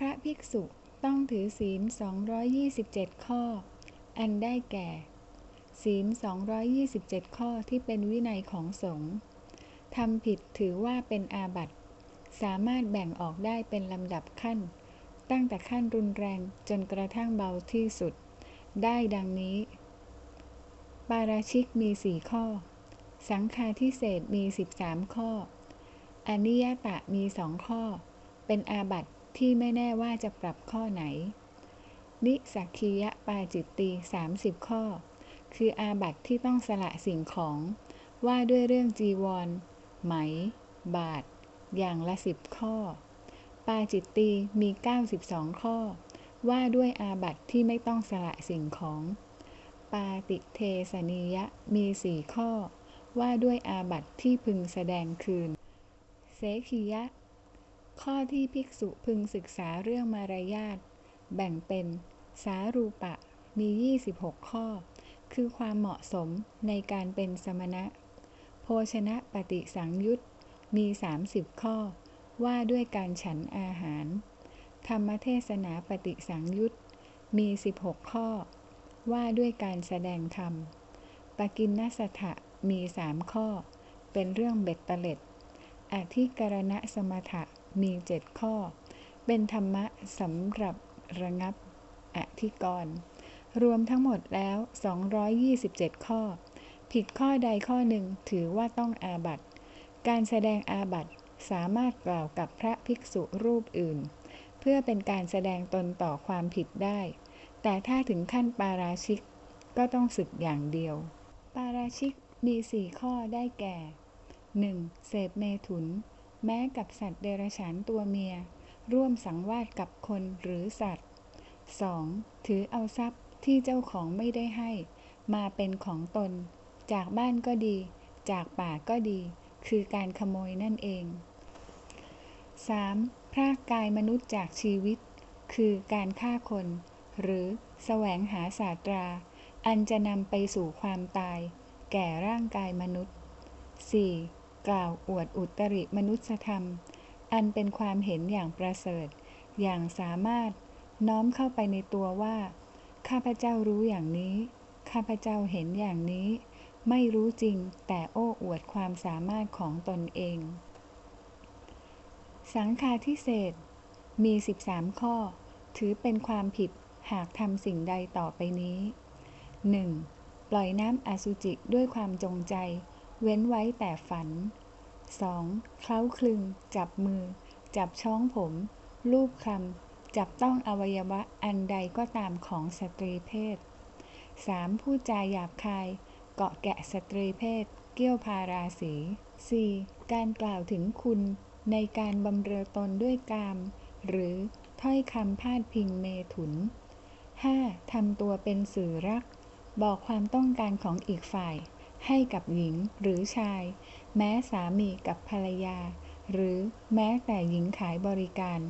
พระภิกษุต้องถือศีล 227 ข้อ อันได้แก่ ศีล 227 ข้อที่เป็นวินัยของสงฆ์ทำผิดถือว่าเป็นอาบัติ สามารถแบ่งออกได้เป็นลำดับขั้น ตั้งแต่ขั้นรุนแรงจนกระทั่งเบาที่สุด ได้ดังนี้ ปาราชิกมีสี่ข้อ สังฆาทิเศษมี 13 ข้ออนิยตะมีสองข้อ เป็นอาบัติ ที่ไม่แน่ว่าจะปรับข้อไหน นิสักคียะปาจิตตี30 ข้อ คืออาบัติที่ต้องสละสิ่งของ ว่าด้วยเรื่องจีวร ไหม บาท อย่างละสิบข้อ ปาจิตตีมี 92 ข้อ ว่าด้วยอาบัติที่ไม่ต้องสละสิ่งของ ปาติเทสนียะมีสี่ข้อ ว่าด้วยอาบัติที่พึงแสดงคืน เสขียะ ข้อที่ภิกษุพึงศึกษาเรื่องมารยาทแบ่งเป็น สารูปะ มี 26 ข้อ คือความเหมาะสมในการเป็นสมณะ โภชนะปฏิสังยุตมี 30 ข้อ ว่าด้วยการฉันอาหาร ธรรมเทศนาปฏิสังยุตมี 16 ข้อ ว่าด้วยการแสดงธรรม ปกินนสถะมีสามข้อ เป็นเรื่องเบ็ดเตล็ด อธิกรณะสมถะ มีเจ็ดข้อ เป็นธรรมะสำหรับระงับอธิกรณ์รวมทั้งหมดแล้ว 227 ข้อ ผิดข้อใดข้อหนึ่งถือว่าต้องอาบัติ การแสดงอาบัติสามารถกล่าวกับพระภิกษุรูปอื่น เพื่อเป็นการแสดงตนต่อความผิดได้ แต่ถ้าถึงขั้นปาราชิก ก็ต้องศึกอย่างเดียว ปาราชิกมีสี่ข้อได้แก่ 1. เสพเมถุน แม้กับสัตว์เดรัจฉานตัวเมีย ร่วมสังวาสกับคนหรือสัตว์ 2. ถือเอาทรัพย์ที่เจ้าของไม่ได้ให้ มาเป็นของตน จากบ้านก็ดี จากป่าก็ดี คือการขโมยนั่นเอง 3. พรากกายมนุษย์จากชีวิต คือการฆ่าคน หรือแสวงหาศาสตรา อันจะนำไปสู่ความตาย แก่ร่างกายมนุษย์ 4. กล่าวอวดอุตริมนุษยธรรม อันเป็นความเห็นอย่างประเสริฐ อย่างสามารถน้อมเข้าไปในตัวว่า ข้าพเจ้ารู้อย่างนี้ ข้าพเจ้าเห็นอย่างนี้ ไม่รู้จริงแต่โอ้อวดความสามารถของตนเอง สังฆาทิเศษมี 13 ข้อ ถือเป็นความผิดหากทำสิ่งใดต่อไปนี้ 1. ปล่อยน้ำอสุจิด้วยความจงใจ เว้นไว้แต่ฝัน 2. เคล้าคลึง จับมือ จับช่องผม ลูบคำจับต้องอวัยวะอันใดก็ตามของสตรีเพศ 3. พูดจาหยาบคาย เกาะแกะสตรีเพศ เกี้ยวพาราสี 4. การกล่าวถึงคุณในการบำเรอตนด้วยกาม หรือถ้อยคำพาดพิงเมถุน 5. ทำตัวเป็นสื่อรัก บอกความต้องการของอีกฝ่าย ให้กับหญิงหรือชาย แม้สามีกับภรรยา หรือแม้แต่หญิงขายบริการ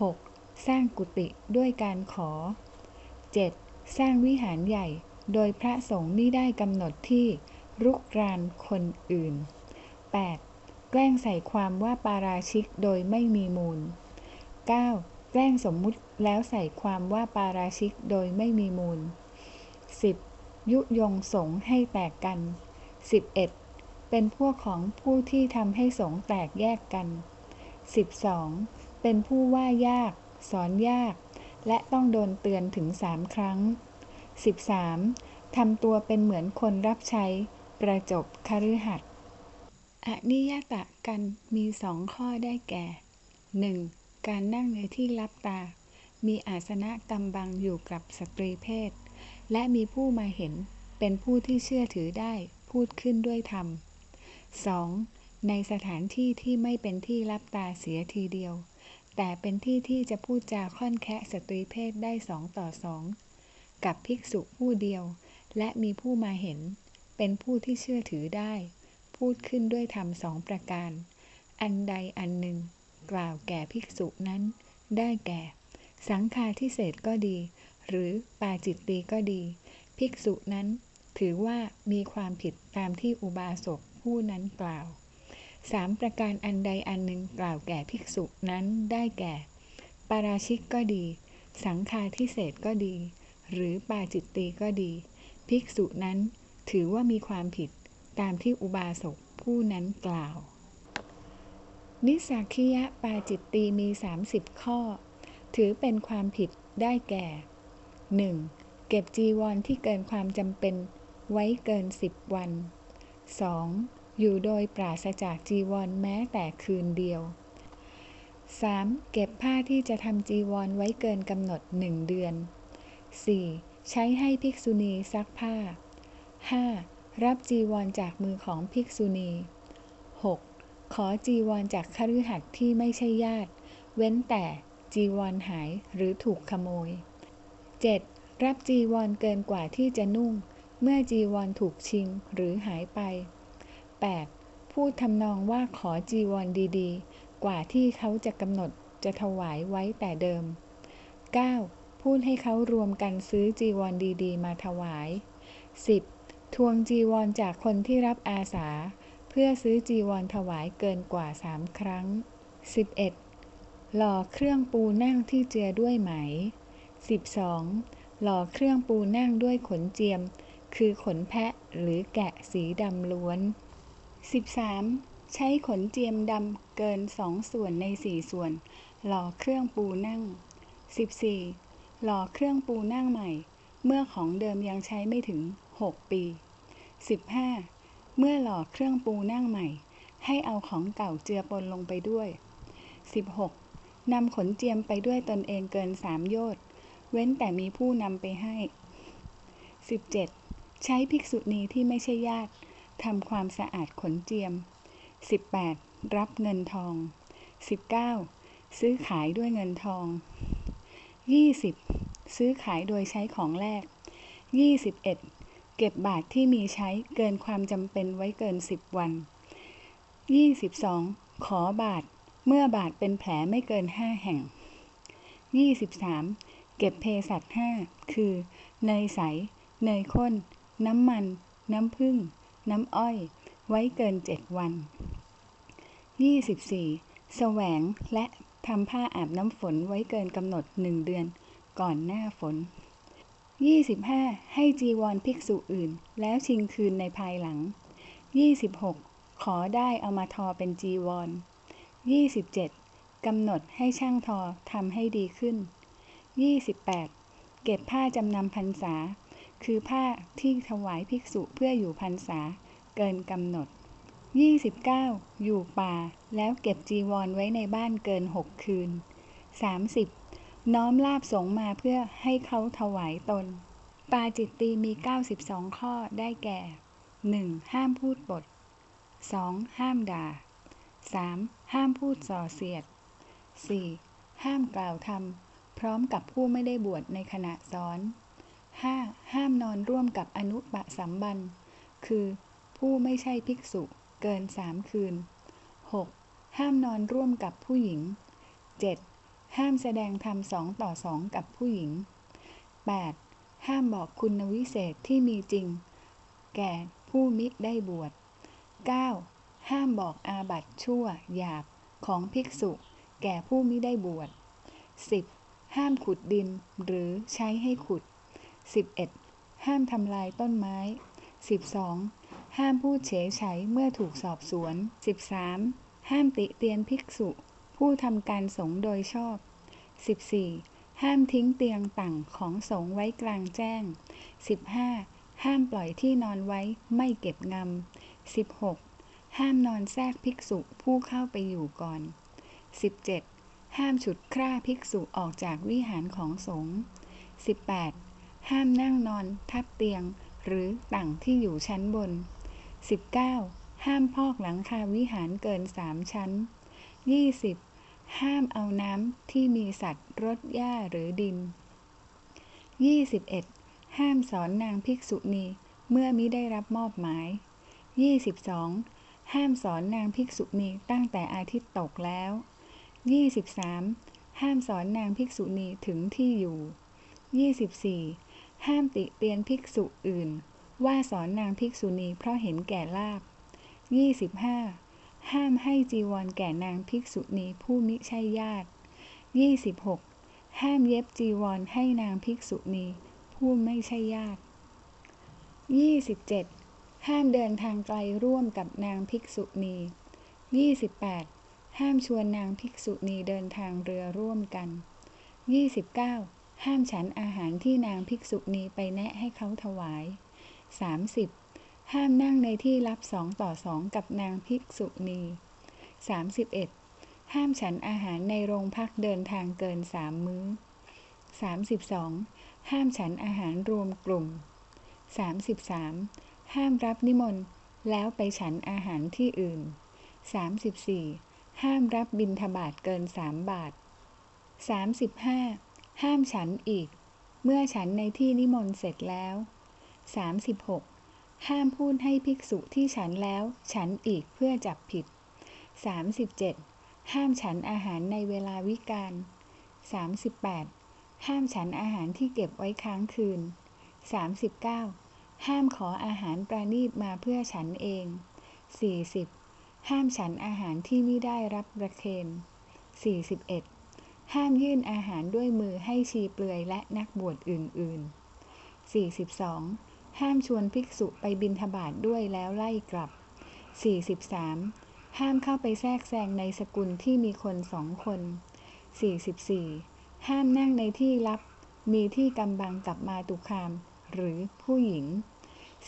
6. สร้างกุฏิด้วยการขอ 7. สร้างวิหารใหญ่ โดยพระสงฆ์ไม่ได้กำหนดที่รุกรานคนอื่น 8. แกล้งใส่ความว่าปาราชิกโดยไม่มีมูล 9. แกล้งสมมุติแล้วใส่ความว่าปาราชิกโดยไม่มีมูล 10. ยุยงสงให้แตกกัน 11. เป็นพวกของผู้ที่ทำให้สงแตกแยกกัน 12. เป็นผู้ว่ายาก สอนยาก และต้องโดนเตือนถึงสามครั้ง 13. ทำตัวเป็นเหมือนคนรับใช้ ประจบคฤหัสถ์อนิยตะกันมีสองข้อได้แก่ 1. การนั่งในที่ลับตา มีอาสนะกำบังอยู่กับสตรีเพศ และมีผู้มาเห็นเป็นผู้ที่เชื่อถือได้พูดขึ้นด้วยธรรม 2. ในสถานที่ที่ไม่เป็นที่รับตาเสียทีเดียว แต่เป็นที่ที่จะพูดจาค่อนแคะสตรีเพศได้สองต่อสองกับภิกษุผู้เดียว และมีผู้มาเห็น เป็นผู้ที่เชื่อถือได้ พูดขึ้นด้วยธรรมสองประการ อันใดอันหนึ่ง กล่าวแก่ภิกษุนั้น ได้แก่ สังฆาทิเศษก็ดี หรือปาจิตตีก็ดี ภิกษุนั้นถือว่ามีความผิดตามที่อุบาสกผู้นั้นกล่าวสามประการอันใดอันหนึ่งกล่าวแก่ภิกษุนั้นได้แก่ ปาราชิกก็ดี สังฆาทิเศษก็ดี หรือปาจิตตีก็ดี ภิกษุนั้นถือว่ามีความผิดตามที่อุบาสกผู้นั้นกล่าว นิสักคิยะปาจิตตีมี 30 ข้อ ถือเป็นความผิดได้แก่ 1. เก็บจีวรที่เกินความจำเป็นไว้เกิน 10 วัน 2. อยู่โดยปราศจากจีวรแม้แต่คืนเดียว 3. เก็บผ้าที่จะทำจีวรไว้เกินกำหนดหนึ่งเดือน 4. ใช้ให้ภิกษุณีซักผ้า 5. รับจีวรจากมือของภิกษุณี 6. ขอจีวรจากคฤหัสถ์ที่ไม่ใช่ญาติ เว้นแต่จีวรหายหรือถูกขโมย 7. รับจีวรเกินกว่าที่จะนุ่ง เมื่อจีวรถูกชิงหรือหายไป 8. พูดทำนองว่าขอจีวรดีๆ กว่าที่เขาจะกำหนดจะถวายไว้แต่เดิม 9. พูดให้เขารวมกันซื้อจีวรดีๆ มาถวาย 10. ทวงจีวรจากคนที่รับอาสา เพื่อซื้อจีวรถวายเกินกว่าสามครั้ง 11. หล่อเครื่องปูนั่งที่เจือด้วยไหม 12. หล่อเครื่องปูนั่งด้วยขนเจียม คือขนแพะหรือแกะสีดำล้วน 13. ใช้ขนเจียมดำเกินสองส่วนในสี่ส่วน หล่อเครื่องปูนั่ง 14. หล่อเครื่องปูนั่งใหม่ เมื่อของเดิมยังใช้ไม่ถึง 6 ปี 15. เมื่อหล่อเครื่องปูนั่งใหม่ ให้เอาของเก่าเจือปนลงไปด้วย 16. นำขนเจียมไปด้วยตนเองเกินสามโยชน์ เว้นแต่มีผู้นำไปให้ 17. ใช้ภิกษุณีที่ไม่ใช่ญาติทำความสะอาดขนเจียม 18. รับเงินทอง 19. ซื้อขายด้วยเงินทอง 20. ซื้อขายโดยใช้ของแลก 21. เก็บบาทที่มีใช้เกินความจำเป็นไว้เกิน 10 วัน 22. ขอบาทเมื่อบาทเป็นแผลไม่เกิน 5 แห่ง 23. เก็บเพสัตห้าคือ เนยใส เนยข้น น้ำมัน น้ำผึ้ง น้ำอ้อย ไว้เกิน7วัน 24. แสวงและทำผ้าอาบน้ำฝนไว้เกินกำหนดหนึ่งเดือน ก่อนหน้าฝน 25. ให้จีวรภิกษุอื่น แล้วชิงคืนในภายหลัง 26. ขอได้เอามาทอเป็นจีวร 27. กำหนดให้ช่างทอทำให้ดีขึ้น 28. เก็บผ้าจำนำพรรษา คือผ้าที่ถวายภิกษุเพื่ออยู่พรรษา เกินกำหนด 29. อยู่ป่า แล้วเก็บจีวรไว้ในบ้านเกิน6คืน 30. น้อมลาบสงมาเพื่อให้เขาถวายตน ปาจิตตีมี 92 ข้อได้แก่ 1. ห้ามพูดปด 2. ห้ามด่า 3. ห้ามพูดส่อเสียด 4. ห้ามกล่าวธรรม พร้อมกับผู้ไม่ได้บวชในขณะสอน 5. ห้ามนอนร่วมกับอนุปสัมบัน คือ ผู้ไม่ใช่ภิกษุเกินสามคืน 6. ห้ามนอนร่วมกับผู้หญิง 7. ห้ามแสดงธรรมสองต่อสองกับผู้หญิง 8. ห้ามบอกคุณวิเศษที่มีจริง แก่ผู้มิได้บวช 9. ห้ามบอกอาบัตชั่วหยาบของภิกษุ แก่ผู้มิได้บวช 10. ห้ามขุดดินหรือใช้ให้ขุด 11. ห้ามทำลายต้นไม้ 12. ห้ามพูดเฉยไฉเมื่อถูกสอบสวน 13. ห้ามติเตียนภิกษุ ผู้ทำการสงโดยชอบ 14. ห้ามทิ้งเตียงต่างของสงไว้กลางแจ้ง 15. ห้ามปล่อยที่นอนไว้ไม่เก็บงำ 16. ห้ามนอนแทรกภิกษุผู้เข้าไปอยู่ก่อน 17. ห้ามฉุดคร่าภิกษุออกจากวิหารของสงฆ์ 18. ห้ามนั่งนอนทับเตียงหรือต่างที่อยู่ชั้นบน 19. ห้ามพอกหลังคาวิหารเกินสามชั้น 20. ห้ามเอาน้ำที่มีสัตว์รดหญ้าหรือดิน 21. ห้ามสอนนางภิกษุณีเมื่อมิได้รับมอบหมาย 22. ห้ามสอนนางภิกษุณีตั้งแต่อาทิตย์ตกแล้ว 23. ห้ามสอนนางภิกษุณีถึงที่อยู่ 24. ห้ามติเตียนภิกษุอื่น ว่าสอนนางภิกษุณีเพราะเห็นแก่ลาบ 25. ห้ามให้จีวรแก่นางภิกษุณีผู้มิใช่ญาติ 26. ห้ามเย็บจีวรให้นางภิกษุณีผู้ไม่ใช่ญาติ 27. ห้ามเดินทางไกลร่วมกับนางภิกษุณี 28. ห้ามชวนนางภิกษุณีเดินทางเรือร่วมกัน 29. ห้ามฉันอาหารที่นางภิกษุณีไปแนะให้เขาถวาย 30. ห้ามนั่งในที่รับสองต่อสองกับนางภิกษุณี 31. ห้ามฉันอาหารในโรงพักเดินทางเกินสามมื้อ 32. ห้ามฉันอาหารรวมกลุ่ม 33. ห้ามรับนิมนต์แล้วไปฉันอาหารที่อื่น 34. ห้ามรับบิณฑบาตเกินสามบาท 35. ห้ามฉันอีก เมื่อฉันในที่นิมนต์เสร็จแล้ว 36. ห้ามพูดให้ภิกษุที่ฉันแล้ว ฉันอีกเพื่อจับผิด 37. ห้ามฉันอาหารในเวลาวิกาล 38. ห้ามฉันอาหารที่เก็บไว้ค้างคืน 39. ห้ามขออาหารประนีตมาเพื่อฉันเอง 40. ห้ามฉันอาหารที่ไม่ได้รับประเคน 41. ห้ามยื่นอาหารด้วยมือให้ชีเปลือยและนักบวชอื่น ๆ 42. ห้ามชวนภิกษุไปบิณฑบาตด้วยแล้วไล่กลับ 43. ห้ามเข้าไปแทรกแซงในสกุลที่มีคนสองคน 44. ห้ามนั่งในที่ลับ มีที่กำบังกับมาตุคาม หรือผู้หญิง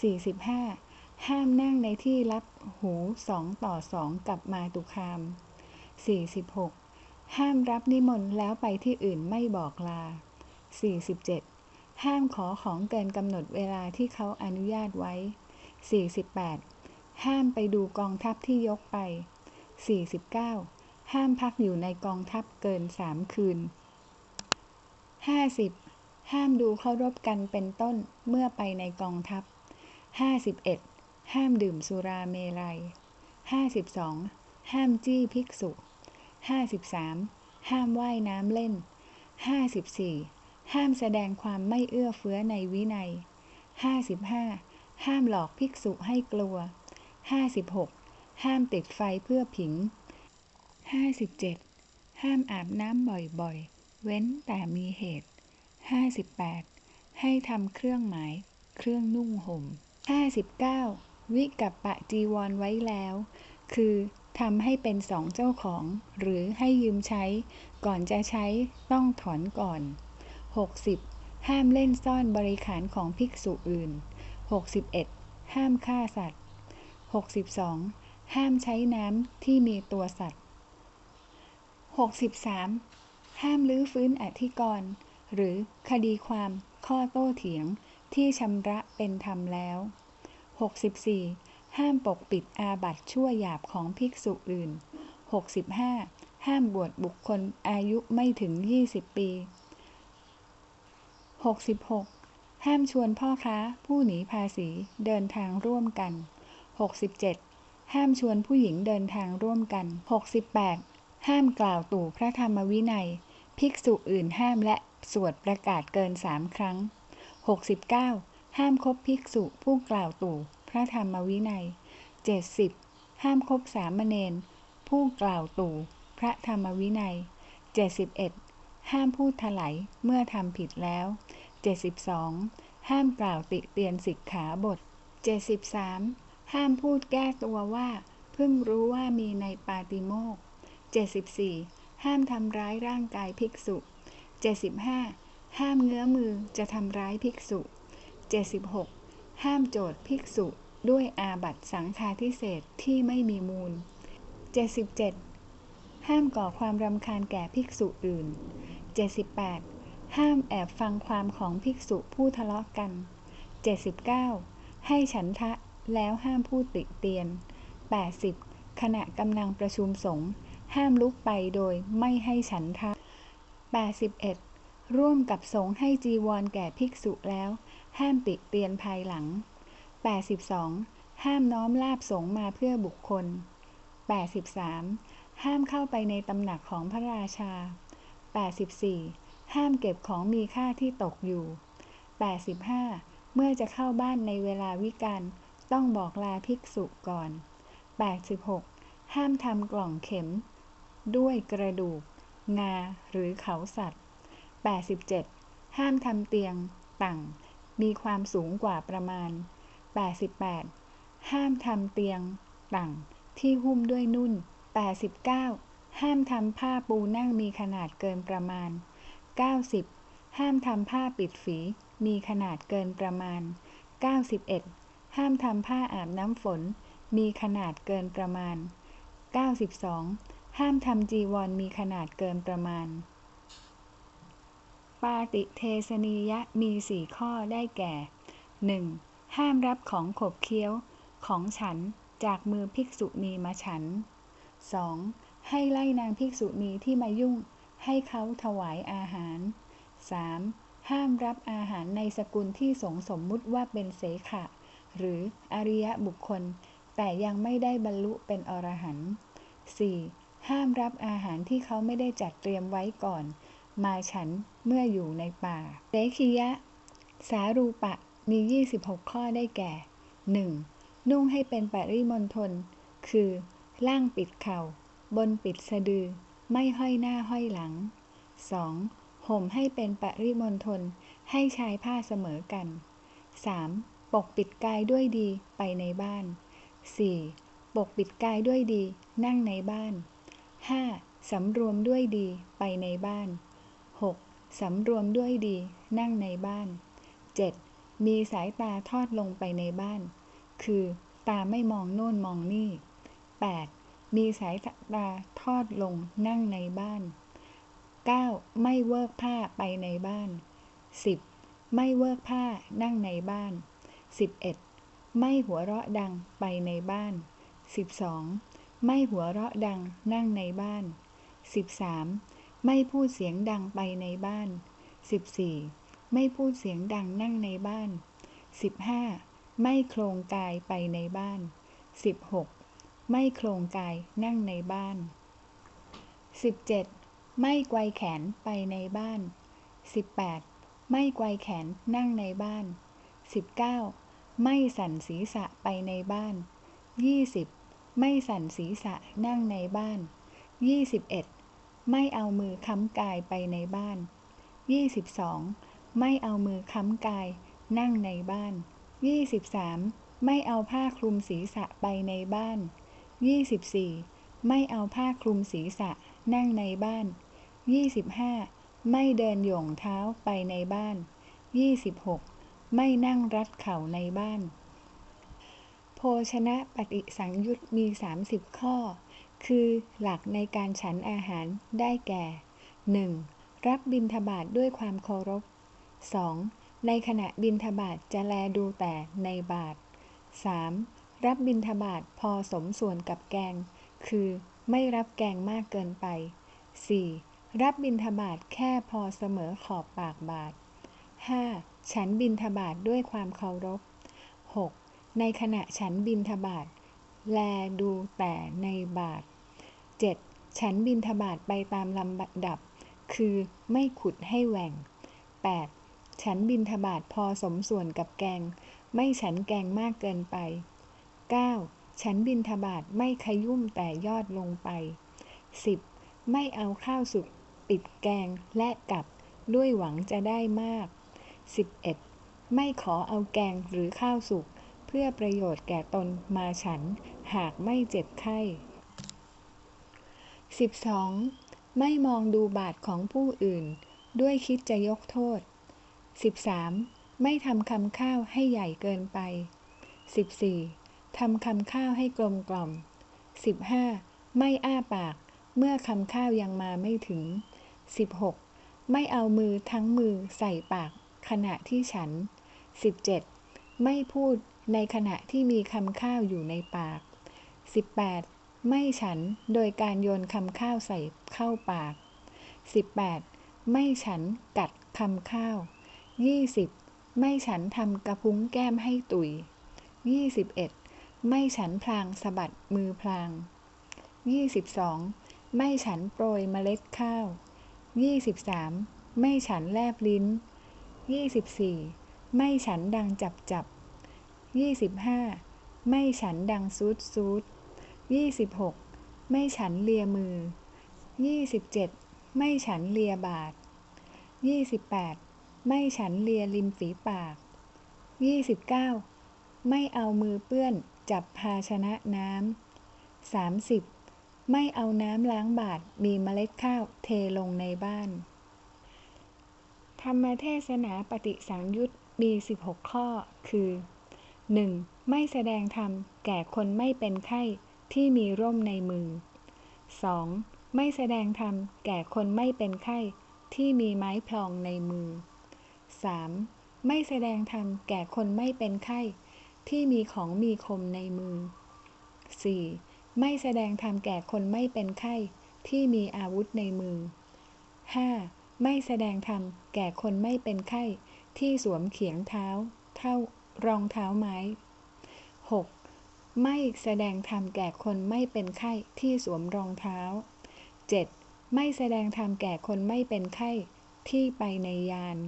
45. ห้ามนั่งในที่ลับหูสองต่อสองกับมาตุคาม 46. ห้ามรับนิมนต์แล้วไปที่อื่นไม่บอกลา 47. ห้ามขอของเกินกำหนดเวลาที่เขาอนุญาตไว้ 48. ห้ามไปดูกองทัพที่ยกไป 49. ห้ามพักอยู่ในกองทัพเกินสามคืน 50. ห้ามดูเคารพกันเป็นต้นเมื่อไปในกองทัพ 51. ห้ามดื่มสุราเมรัย 52. ห้ามจี้ภิกษุ 53. ห้ามว่ายน้ำเล่น 54. ห้ามแสดงความไม่เอื้อเฟื้อในวินัย 55. ห้ามหลอกภิกษุให้กลัว 56. ห้ามติดไฟเพื่อผิง 57. ห้ามอาบน้ำบ่อยๆ เว้นแต่มีเหตุ 58. ให้ทำเครื่องหมาย เครื่องนุ่งห่ม 59. วิกับปะจีวรไว้แล้ว คือทำให้เป็นสองเจ้าของ หรือให้ยืมใช้ ก่อนจะใช้ต้องถอนก่อน 60. ห้ามเล่นซ่อนบริขารของภิกษุอื่น 61. ห้ามฆ่าสัตว์ 62. ห้ามใช้น้ำที่มีตัวสัตว์ 63. ห้ามลื้อฟื้นอธิกรณ์หรือคดีความข้อโต้เถียงที่ชำระเป็นธรรมแล้ว 64. ห้ามปกปิดอาบัตชั่วหยาบของภิกษุอื่น 65. ห้ามบวชบุคคลอายุไม่ถึง 20 ปี 66. ห้ามชวนพ่อค้าผู้หนีภาษีเดินทางร่วมกัน 67. ห้ามชวนผู้หญิงเดินทางร่วมกัน 68. ห้ามกล่าวตู่พระธรรมวินัย ภิกษุอื่นห้ามและสวดประกาศเกินสามครั้ง 69. ห้ามคบภิกษุผู้กล่าวตู่พระธรรมวินัย 70. ห้ามคบสามเณรผู้กล่าวตู่พระธรรมวินัย 71. ห้ามพูดถลายเมื่อทำผิดแล้ว 72. ห้ามกล่าวติเตียนสิกขาบท 73. ห้ามพูดแก้ตัวว่า เพิ่งรู้ว่ามีในปาติโมก 74. ห้ามทำร้ายร่างกายภิกษุ 75. ห้ามเงื้อมือจะทำร้ายภิกษุ 76. ห้ามโจทย์ภิกษุด้วยอาบัตสังฆาทิเศษที่ไม่มีมูล 77. ห้ามก่อความรำคาญแก่ภิกษุอื่น 78. ห้ามแอบฟังความของภิกษุผู้ทะเลาะกัน 79. ให้ฉันทะแล้วห้ามพูดติเตียน 80. ขณะกำลังประชุมสงฆ์ห้ามลุกไปโดยไม่ให้ฉันทะ 81. ร่วมกับสงฆ์ให้จีวรแก่ภิกษุแล้ว ห้ามติเตียนภายหลัง 82. ห้ามน้อมลาบสงมาเพื่อบุคคล 83. ห้ามเข้าไปในตำหนักของพระราชา 84. ห้ามเก็บของมีค่าที่ตกอยู่ 85. เมื่อจะเข้าบ้านในเวลาวิกาลต้องบอกลาภิกษุก่อน 86. ห้ามทำกล่องเข็ม ด้วยกระดูก งาหรือเขาสัตว์ 87. ห้ามทำเตียงต่างมีความสูงกว่าประมาณ 88. ห้ามทำเตียงต่างที่หุ้มด้วยนุ่น 89. ห้ามทำผ้าปูนั่งมีขนาดเกินประมาณ 90. ห้ามทำผ้าปิดฝีมีขนาดเกินประมาณ 91. ห้ามทำผ้าอาบน้ำฝน มีขนาดเกินประมาณ 92. ห้ามทำจีวรมีขนาดเกินประมาณ ปาติเทสนียะมีสี่ข้อได้แก่ 1. ห้ามรับของขบเคี้ยวของฉันจากมือภิกษุณีมาฉัน 2. ให้ไล่นางภิกษุณีที่มายุ่งให้เขาถวายอาหาร 3. ห้ามรับอาหารในสกุลที่สงสมมุติว่าเป็นเสขะ หรืออริยบุคคล แต่ยังไม่ได้บรรลุเป็นอรหันต์ 4. ห้ามรับอาหารที่เขาไม่ได้จัดเตรียมไว้ก่อน มาฉันเมื่ออยู่ในป่าเสขียะ สารูปะมี 26 ข้อได้แก่ 1. นุ่งให้เป็นปริมณฑลคือ ล่างปิดเข่า บนปิดสะดือ ไม่ห้อยหน้าห้อยหลัง 2. ห่มให้เป็นปริมณฑลให้ชายผ้าเสมอกัน 3. ปกปิดกายด้วยดีไปในบ้าน 4. ปกปิดกายด้วยดีนั่งในบ้าน 5. สำรวมด้วยดีไปในบ้าน สำรวมด้วยดี นั่งในบ้าน 7. มีสายตาทอดลงไปในบ้าน คือ ตาไม่มองโน่นมองนี่ 8. มีสายตาทอดลงนั่งในบ้าน 9. ไม่เวิกผ้าไปในบ้าน 10. ไม่เวิกผ้านั่งในบ้าน 11. ไม่หัวเราะดังไปในบ้าน 12. ไม่หัวเราะดังนั่งในบ้าน 13. ไม่พูดเสียงดังไปในบ้าน 14. ไม่พูดเสียงดังนั่งในบ้าน 15. ไม่โครงกายไปในบ้าน 16. ไม่โครงกายนั่งในบ้าน 17. ไม่ไกวแขนไปในบ้าน 18. ไม่ไกวแขนนั่งในบ้าน 19. ไม่สั่นศีรษะไปในบ้าน 20. ไม่สั่นศีรษะนั่งในบ้าน 21. ไม่เอามือค้ำกายไปในบ้าน 22. ไม่เอามือค้ำกาย นั่งในบ้าน 23. ไม่เอาผ้าคลุมศีรษะไปในบ้าน 24. ไม่เอาผ้าคลุมศีรษะ นั่งในบ้าน 25. ไม่เดินหย่งเท้าไปในบ้าน 26. ไม่นั่งรัดเข่าในบ้าน โภชนะปฏิสังยุตมี 30 ข้อ คือหลักในการฉันอาหารได้แก่ 1. รับบิณฑบาตด้วยความเคารพ 2. ในขณะบิณฑบาตจะแลดูแต่ในบาท 3. รับบิณฑบาตพอสมส่วนกับแกง คือไม่รับแกงมากเกินไป 4. รับบิณฑบาตแค่พอเสมอขอบปากบาท 5. ฉันบิณฑบาตด้วยความเคารพ 6. ในขณะฉันบิณฑบาตแลดูแต่ในบาท 7. ฉันบิณฑบาตไปตามลำดับ คือไม่ขุดให้แหว่ง 8. ฉันบิณฑบาตพอสมส่วนกับแกง ไม่ฉันแกงมากเกินไป 9. ฉันบิณฑบาตไม่ขยุ่มแต่ยอดลงไป 10. ไม่เอาข้าวสุกปิดแกงและกับด้วยหวังจะได้มาก 11. ไม่ขอเอาแกงหรือข้าวสุกเพื่อประโยชน์แก่ตนมาฉัน หากไม่เจ็บไข้ 12. ไม่มองดูบาทของผู้อื่น ด้วยคิดจะยกโทษ 13. ไม่ทำคำข้าวให้ใหญ่เกินไป 14. ทำคำข้าวให้กลมกล่อม 15. ไม่อ้าปาก เมื่อคำข้าวยังมาไม่ถึง 16. ไม่เอามือทั้งมือใส่ปากขณะที่ฉัน 17. ไม่พูดในขณะที่มีคำข้าวอยู่ในปาก 18. ไม่ฉันโดยการโยนคำข้าวใส่เข้าปาก 18. ไม่ฉันกัดคำข้าว 20. ไม่ฉันทำกระพุ้งแก้มให้ตุย 21. ไม่ฉันพลางสะบัดมือพลาง 22. ไม่ฉันโปรยเมล็ดข้าว 23. ไม่ฉันแลบลิ้น 24. ไม่ฉันดังจับจับ 25. ไม่ฉันดังซูดซูด 26. ไม่ฉันเลียมือ 27. ไม่ฉันเลียบาท 28. ไม่ฉันเลียริมฝีปาก 29. ไม่เอามือเปื้อนจับภาชนะน้ำ 30. ไม่เอาน้ำล้างบาทมีเมล็ดข้าวเทลงในบ้าน ธรรมเทศนาปฏิสังยุตมี 16 ข้อคือ 1. ไม่แสดงธรรมแก่คนไม่เป็นไข้ ที่มีร่มในมือ 2. ไม่แสดงธรรมแก่คนไม่เป็นไข้ที่มีไม้พลองในมือ 3. ไม่แสดงธรรมแก่คนไม่เป็นไข้ที่มีของมีคมในมือ 4. ไม่แสดงธรรมแก่คนไม่เป็นไข้ที่มีอาวุธในมือ 5. ไม่แสดงธรรมแก่คนไม่เป็นไข้ที่สวมเขียงเท้า เท่ารองเท้าไม้ 6. ไม่แสดงธรรมแก่คนไม่เป็นไข้ที่สวมรองเท้า 7. ไม่แสดงธรรมแก่คนไม่เป็นไข้ที่ไปในยาน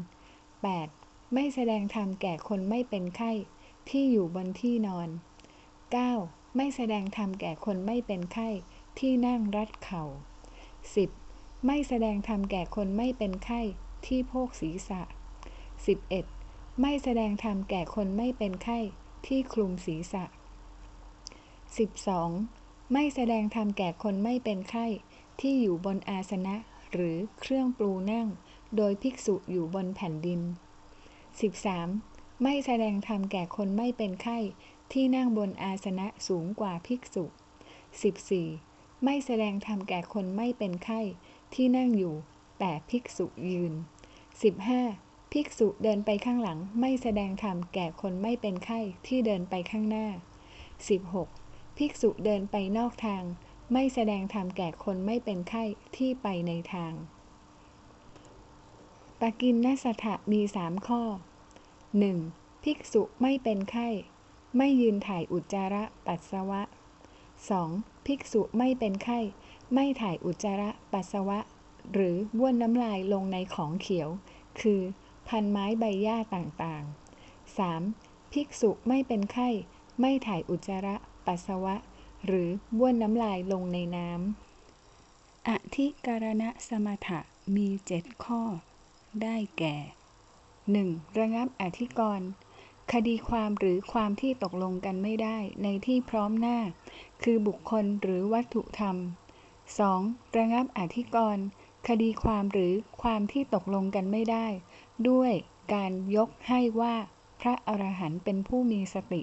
8. ไม่แสดงธรรมแก่คนไม่เป็นไข้ที่อยู่บนที่นอน 9. ไม่แสดงธรรมแก่คนไม่เป็นไข้ที่นั่งรัดเข่า 10. ไม่แสดงธรรมแก่คนไม่เป็นไข้ที่โพกศีรษะ 11. ไม่แสดงธรรมแก่คนไม่เป็นไข้ที่คลุมศีรษะ 12. ไม่แสดงธรรมแก่คนไม่เป็นไข้ที่อยู่บนอาสนะ หรือเครื่องปลูนั่ง โดยภิกษุอยู่บนแผ่นดิน 13. ไม่แสดงธรรมแก่คนไม่เป็นไข้ที่นั่งบนอาสนะสูงกว่าภิกษุ 14. ไม่แสดงธรรมแก่คนไม่เป็นไข้ที่นั่งอยู่แต่ภิกษุยืน 15. ภิกษุเดินไปข้างหลังไม่แสดงธรรมแก่คนไม่เป็นไข้ที่เดินไปข้างหน้า 16. ภิกษุเดินไปนอกทาง ไม่แสดงธรรมแก่คนไม่เป็นไข้ที่ไปในทางปกินนสถะมีสามข้อ 1. ภิกษุไม่เป็นไข้ ไม่ยืนถ่ายอุจจาระปัสสาวะ 2. ภิกษุไม่เป็นไข้ ไม่ถ่ายอุจจาระปัสสาวะ หรือบ้วนน้ำลายลงในของเขียว คือ พันไม้ใบหญ้าต่างๆ 3. ภิกษุไม่เป็นไข้ ไม่ถ่ายอุจจาระ ปัสสาวะ หรือบ้วนน้ำลายลงในน้ำ อธิการณสมถะมีเจ็ดข้อ ได้แก่ 1. ระงับอธิกรณ์คดีความหรือความที่ตกลงกันไม่ได้ในที่พร้อมหน้า คือบุคคลหรือวัตถุธรรม 2. ระงับอธิกรณ์คดีความหรือความที่ตกลงกันไม่ได้ ด้วยการยกให้ว่าพระอรหันต์เป็นผู้มีสติ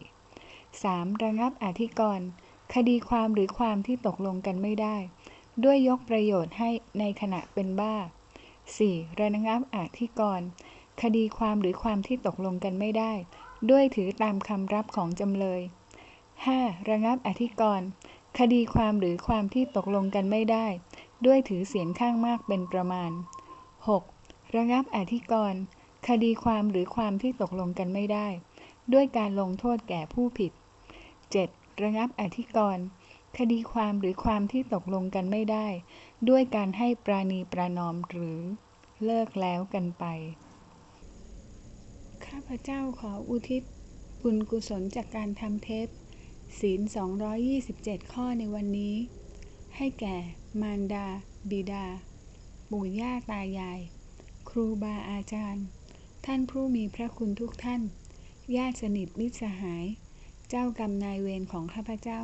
3. ระงับอธิกรณ์คดีความหรือความที่ตกลงกันไม่ได้ ด้วยยกประโยชน์ให้ในขณะเป็นบ้า 4. ระงับอธิกรณ์คดีความหรือความที่ตกลงกันไม่ได้ ด้วยถือตามคำรับของจำเลย 5. ระงับอธิกรณ์คดีความหรือความที่ตกลงกันไม่ได้ ด้วยถือเสียงข้างมากเป็นประมาณ 6. ระงับอธิกรณ์คดีความหรือความที่ตกลงกันไม่ได้ ด้วยการลงโทษแก่ผู้ผิด 7. ระงับอธิกรณ์คดีความหรือความที่ตกลงกันไม่ได้ ด้วยการให้ปราณีประนอมหรือเลิกแล้วกันไป ข้าพเจ้าขออุทิศบุญกุศลจากการทำเทปศีล 227 ข้อในวันนี้ ให้แก่ มารดา บิดา ปู่ย่าตายาย ครูบาอาจารย์ ท่านผู้มีพระคุณทุกท่าน ญาติสนิทมิตรสหาย เจ้ากรรมนายเวรของข้าพเจ้า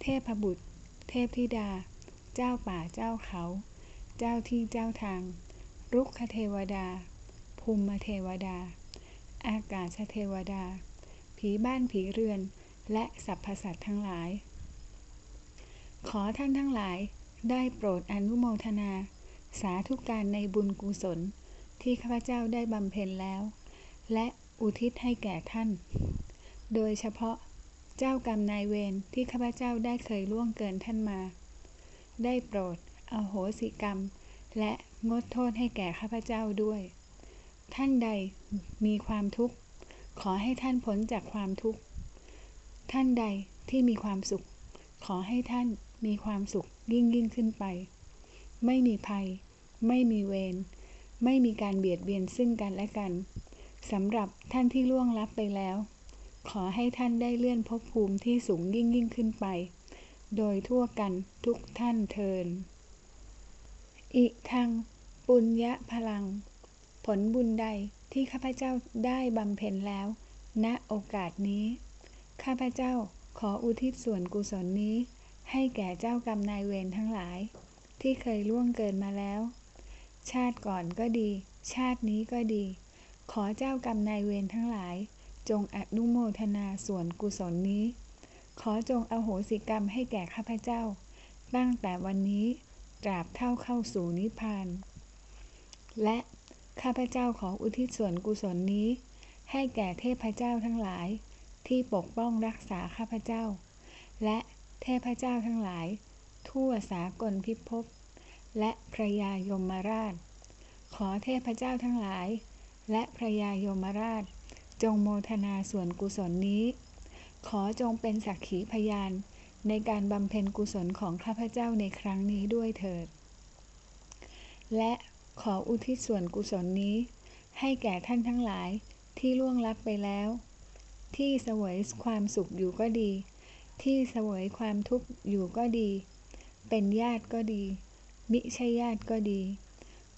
เทพบุตร เทพธิดา เจ้าป่าเจ้าเขา เจ้าที่เจ้าทาง รุกขเทวดา ภูมิเทวดา อากาศเทวดา ผีบ้านผีเรือน และสรรพสัตว์ทั้งหลาย ขอท่านทั้งหลายได้โปรดอนุโมทนา สาธุการในบุญกุศลที่ข้าพเจ้าได้บำเพ็ญแล้ว และอุทิศให้แก่ท่าน โดยเฉพาะเจ้ากรรมนายเวรที่ข้าพเจ้าได้เคยล่วงเกินท่านมา ได้โปรดอโหสิกรรม และงดโทษให้แก่ข้าพเจ้าด้วย ท่านใดมีความทุกข์ ขอให้ท่านพ้นจากความทุกข์ ท่านใดที่มีความสุข ขอให้ท่านมีความสุขยิ่งยิ่งขึ้นไป ไม่มีภัย ไม่มีเวร ไม่มีการเบียดเบียนซึ่งกันและกัน สำหรับท่านที่ล่วงลับไปแล้ว ขอให้ท่านได้เลื่อนภพภูมิที่สูงยิ่งยิ่งขึ้นไป โดยทั่วกันทุกท่านเทิน อิทัง ปุญญพลัง ผลบุญใดที่ข้าพเจ้าได้บำเพ็ญแล้ว ณโอกาสนี้ ข้าพเจ้าขออุทิศส่วนกุศลนี้ ให้แก่เจ้ากรรมนายเวรทั้งหลาย ที่เคยล่วงเกินมาแล้ว ชาติก่อนก็ดี ชาตินี้ก็ดี ขอเจ้ากรรมนายเวรทั้งหลาย จงอนุโมทนาส่วนกุศลนี้ ขอจงอโหสิกรรมให้แก่ข้าพเจ้า ตั้งแต่วันนี้ตราบเท่าเข้าสู่นิพพาน และข้าพเจ้าขออุทิศส่วนกุศลนี้ ให้แก่เทพเจ้าทั้งหลาย ที่ปกป้องรักษาข้าพเจ้า และเทพเจ้าทั้งหลาย ทั่วสากลพิภพและพระยายมราช ขอเทพเจ้าทั้งหลาย และพระยายมราช จงโมทนาส่วนกุศลนี้ ขอจงเป็นสักขีพยาน ในการบำเพ็ญกุศลของข้าพเจ้าในครั้งนี้ด้วยเถิด และขออุทิศส่วนกุศลนี้ ให้แก่ท่านทั้งหลายที่ล่วงลับไปแล้ว ที่เสวยความสุขอยู่ก็ดี ที่เสวยความทุกข์อยู่ก็ดี เป็นญาติก็ดี มิใช่ญาติก็ดี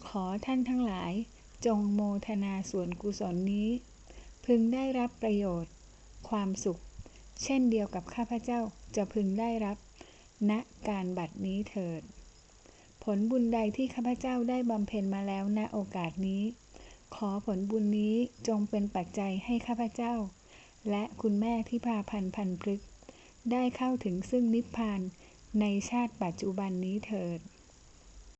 ขอท่านทั้งหลายจงโมทนาส่วนกุศลนี้ พึงได้รับประโยชน์ ความสุข เช่นเดียวกับข้าพเจ้าจะพึงได้รับณการบัดนี้เถิด ผลบุญใดที่ข้าพเจ้าได้บำเพ็ญมาแล้วณโอกาสนี้ ขอผลบุญนี้จงเป็นปัจจัยให้ข้าพเจ้า และคุณแม่ที่พาพันพันพฤกษ์ได้เข้าถึงซึ่งนิพพานในชาติปัจจุบันนี้เถิด